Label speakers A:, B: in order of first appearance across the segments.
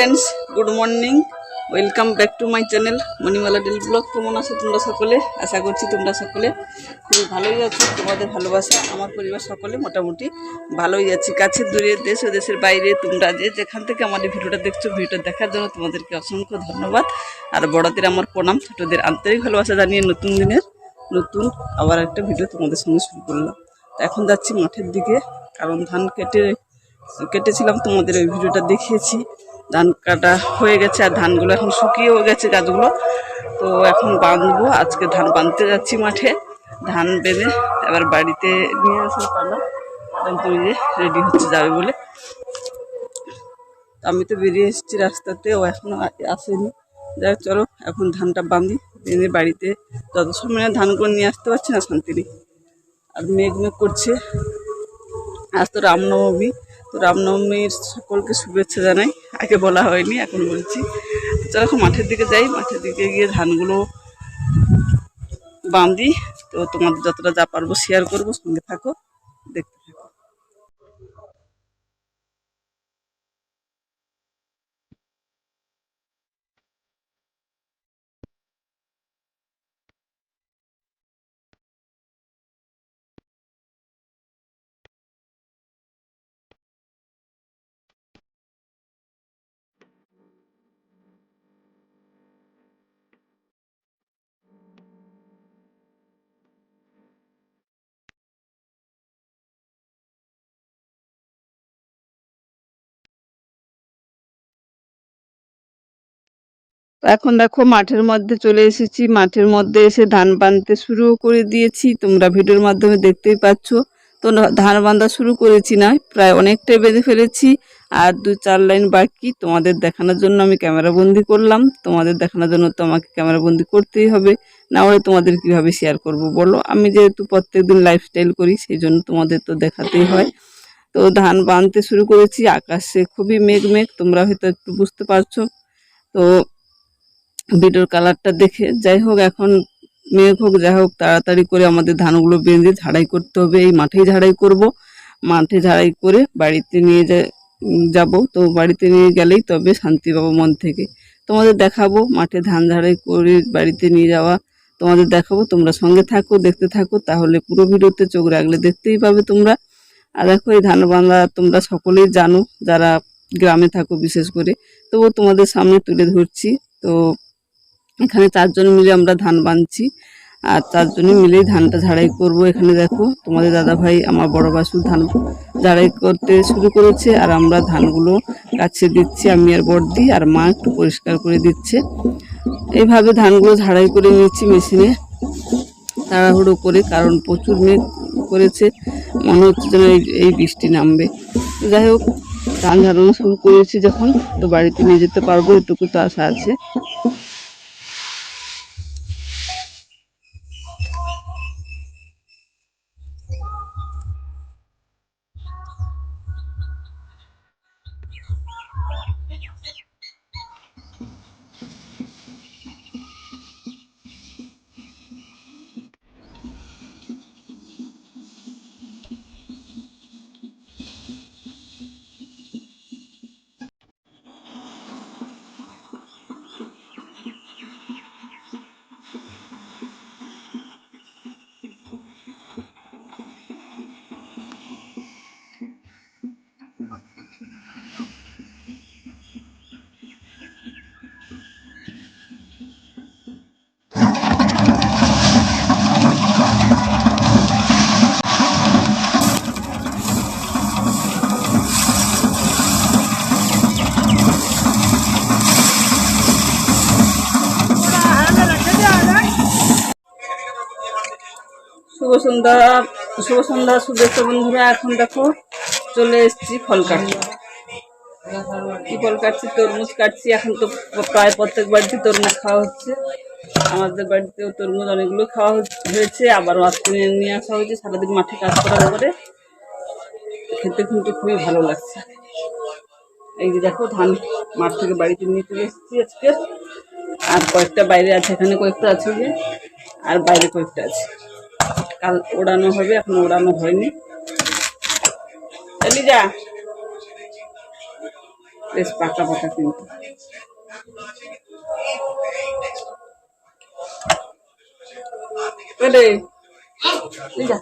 A: Friends good morning welcome back to my channel Manimala del blog কেমন আছো তোমরা সকলে? আশা করছি তোমরা সকলে খুবই ভালোই আছো। তোমাদের ভালোবাসা, আমার পরিবার সকলে মোটামুটি ভালোই আছি। কাছে দূরে দেশ ও দেশের বাইরে তোমরা যে যেখান থেকে আমাদের ভিডিওটা দেখছ, ভিডিওটা দেখার জন্য তোমাদেরকে অসংখ্য ধন্যবাদ। আর বড়দের আমার প্রণাম, ছোটদের আন্তরিক ভালোবাসা জানিয়ে নতুন দিনের নতুন আবার একটা ভিডিও তোমাদের সঙ্গে শুরু করলাম। তো এখন যাচ্ছি মাঠের দিকে, কারণ ধান কেটে কেটেছিলাম, তোমাদের ওই ভিডিওটা দেখিয়েছি। ধান কাটা হয়ে গেছে আর ধানগুলো এখন শুকিয়েও গেছে গাছগুলো। তো এখন বাঁধবো, আজকে ধান বাঁধতে যাচ্ছি মাঠে। ধান বেঁধে এবার বাড়িতে নিয়ে আসার পালা। তুমি যে রেডি হচ্ছে যাবে বলে। আমি তো বেরিয়ে এসেছি রাস্তাতে, ও এখনও আসেনি। যাই চলো, এখন ধানটা বাঁধি, বেঁধে বাড়িতে যত সময় ধানগুলো নিয়ে আসতে পারছি না শান্তি নেই। আর মেঘ মেঘ করছে। আজ তো রামনবমী, তো রামনবমীর সকলকে শুভেচ্ছা জানাই। আগে বলা হয়নি, এখন বলছি। চলো এখন মাঠের দিকে যাই, মাঠের দিকে গিয়ে ধানগুলো বাঁধি তো তোমাদের যতটা যা পারব শেয়ার করব, সঙ্গে থাকো, দেখতে থাকো। তো এখন দেখো মাঠের মধ্যে চলে এসেছি। মাঠের মধ্যে এসে ধান বানতে শুরু করে দিয়েছি। তোমরা ভিডিওর মাধ্যমে দেখতেই পাচ্ছ। তো ধান বাঁধা শুরু করেছি না, প্রায় অনেকটাই বেঁধে ফেলেছি। আর দু চার লাইন বাকি তোমাদের দেখানোর জন্য আমি ক্যামেরা বন্দি করলাম। তোমাদের দেখানোর জন্য তো আমাকে ক্যামেরা বন্দি করতেই হবে। না হলে তোমাদের কীভাবে শেয়ার করব বলো? আমি যেহেতু প্রত্যেকদিন লাইফস্টাইল করি, সেই জন্য তোমাদের তো দেখাতেই হয়। তো ধান বাঁধতে শুরু করেছি। আকাশে খুবই মেঘ মেঘ তোমরা হয়তো একটু বুঝতে পারছ। তো ভিডিওর কালারটা দেখে, যাই হোক এখন মেঘ হোক, যাই হোক, তাড়াতাড়ি করে আমাদের ধানগুলো বেঁধে ঝাড়াই করতে হবে। এই মাঠেই ঝাড়াই করব। মাঠে ঝাড়াই করে বাড়িতে নিয়ে যাব। তো বাড়িতে নিয়ে গেলেই তবে শান্তি পাবো মন থেকে। তোমাদের দেখাবো মাঠে ধান ঝাড়াই করে বাড়িতে নিয়ে যাওয়া। তোমাদের দেখাবো, তোমরা সঙ্গে থাকো, দেখতে থাকো, তাহলে পুরো ভিডিওতে চোখ রাখলে দেখতেই পাবে তোমরা। আর দেখো, এই ধান বাঁধা তোমরা সকলেই জানো, যারা গ্রামে থাকো বিশেষ করে। তবুও তোমাদের সামনে তুলে ধরছি। তো এখানে চারজন মিলে আমরা ধান বাঁধছি আর চারজনে মিলেই ধানটা ঝাড়াই করব এখানে দেখো। তোমাদের দাদা ভাই আমার বড় বাসু ধান ঝাড়াই করতে শুরু করেছে আর আমরা ধানগুলো কাছে দিচ্ছি, আমি আর বর্দি আর মা একটু পরিষ্কার করে দিচ্ছে। এইভাবে ধানগুলো ঝাড়াই করে নিচ্ছি মেশিনে। তাড়াহুড়ো করে, কারণ প্রচুর মেঘ করেছে। মনে হচ্ছে যেন এই বৃষ্টি নামবে। যাই হোক, ধান ঝাড়ানো শুরু করেছি যখন, তো বাড়িতে নিয়ে যেতে পারব, এটুকু তো আশা আছে। শুভ সন্ধ্যা শুভ সন্ধ্যা, শুভেচ্ছা বন্ধুরা। এখন দেখো, চলে এসেছি ফল কাটতে। কি ফল কাটছি? তরমুজ কাটছি। এখন তো প্রায় প্রত্যেক বাড়িতে তরমুজ খাওয়া হচ্ছে। আমাদের বাড়িতেও তরমুজ অনেকগুলো খাওয়া হয়েছে। আবার আজকে নিয়ে আসা হয়েছে। সারাদিন মাঠে কাজ করার পরে। খেতে কিন্তু খুবই ভালো লাগছে। এই যে দেখো, ধান মাঠ থেকে বাড়িতে নিয়ে চলে এসেছি আজকে। আর কয়েকটা বাইরে আছে, এখানে কয়েকটা আছে যে। আর বাইরে কয়েকটা আছে। কাল ওড়ানো হবে এখন ওড়ানো হয়নি। এলি যা বেশ পাকা পাকা কিন্তু। যা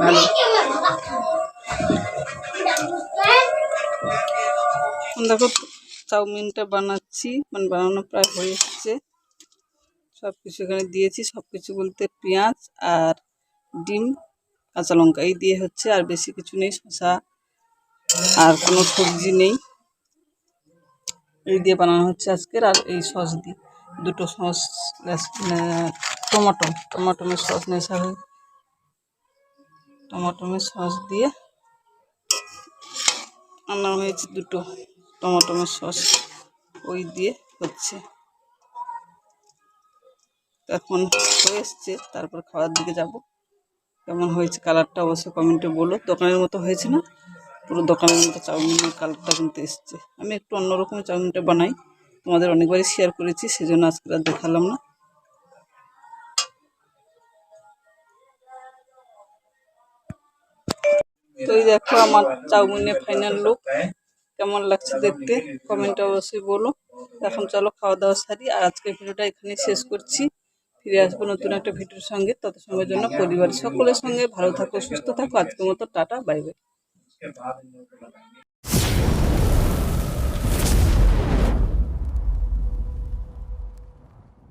A: ভালো। দেখো চাউমিনটা বানাচ্ছি। মানে বানানো প্রায় হয়ে এসছে। সব কিছু এখানে দিয়েছি। সব কিছু বলতে পেঁয়াজ আর ডিম, কাঁচা লঙ্কা এই দিয়ে হচ্ছে। আর বেশি কিছু নেই শশা আর কোনো সবজি নেই। এই দিয়ে বানানো হচ্ছে আজকের। আর এই সস দিয়ে দুটো সস টমাটো টমাটোমের সস নেশা হয়ে টমাটোমের সস দিয়ে আনা হয়েছে দুটো। টমাটোমের সস ওই দিয়ে হচ্ছে। এখন হয়ে এসছে, তারপর খাওয়ার দিকে যাব। কেমন হয়েছে কালারটা অবশ্যই কমেন্টে বলো। দোকানের মতো হয়েছে না, পুরো দোকানের মতো চাউমিনের কালারটা কিন্তু এসছে। আমি একটু অন্যরকম চাউমিনটা বানাই। তোমাদের অনেকবারই শেয়ার করেছি, সেজন্য আজকে আর দেখালাম না। তো দেখো আমার চাউমিনের ফাইনাল লুক কেমন লাগছে দেখতে কমেন্টে অবশ্যই বলো। এখন চলো খাওয়া দাওয়া সারি, আর আজকের ভিডিওটা এখানে শেষ করছি। ফিরে আসব নতুন একটা ভিডিওর সঙ্গে তত সময়ের জন্য পরিবার সকলের সঙ্গে ভালো থাকো, সুস্থ থাকো, আজকের মতো টাটা বাই বাই